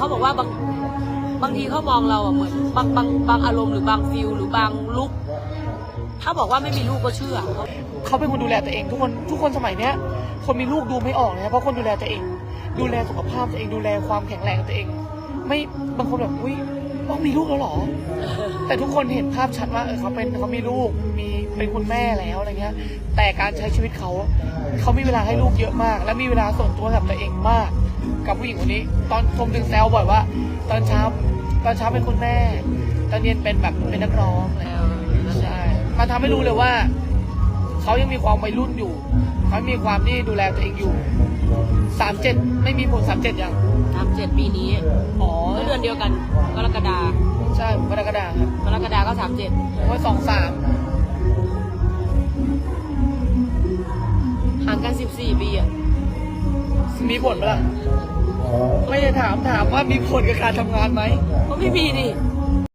เขาบอกว่าบางบางทีเขามองเราอะเหมือนบางบางบางอารมณ์หรือบางฟิลหรือบางลุกถ้าบอกว่าไม่มีลูกก็เชื่อ เขาเป็นคนดูแลตัวเองทุกคนทุกคนสมัยเนี้ย คนมีลูกดูไม่ออกเลยนะเพราะคนดูแลตัวเอง ดูแลสุขภาพตัวเองดูแลความแข็งแรงตัวเอง ไม่บางคนแบบอุ้ย ต้องมีลูกแล้วเหรอ แต่ทุกคนเห็นภาพชัดว่าเออเขาเป็นเขามีลูกมีเป็นคุณแม่แล้วอะไรเงี้ย แต่การใช้ชีวิตเขา เขามีเวลาให้ลูกเยอะมาก และมีเวลาส่วนตัวกับตัวเองมาก กับผู้หญิงคนนี้ ตอนผมถึงแซวบ่อยว่า ตอนเช้าตอนเช้าเป็นคุณแม่ ตอนเย็นเป็นแบบเป็นนักร้องอะไรเงี้ยใช่มันทำให้รู้เลยว่าเขายังมีความวัยรุ่นอยู่เขามีความที่ดูแลตัวเองอยู่สามเจ็ดไม่มีผลสามเจ็ดยังทำเจ็ดปีนี้ อ๋อ ก็เดือนเดียวกันกรกฎาใช่กรกฎาครับกรกฎาก็สามเจ็ดผมว่าสองสามห่างกันสิบสี่ปีอะมีผลปะล่ะไม่ได้ถามถามว่ามีผลกับการทำงานไหมก็ไม่มีดิ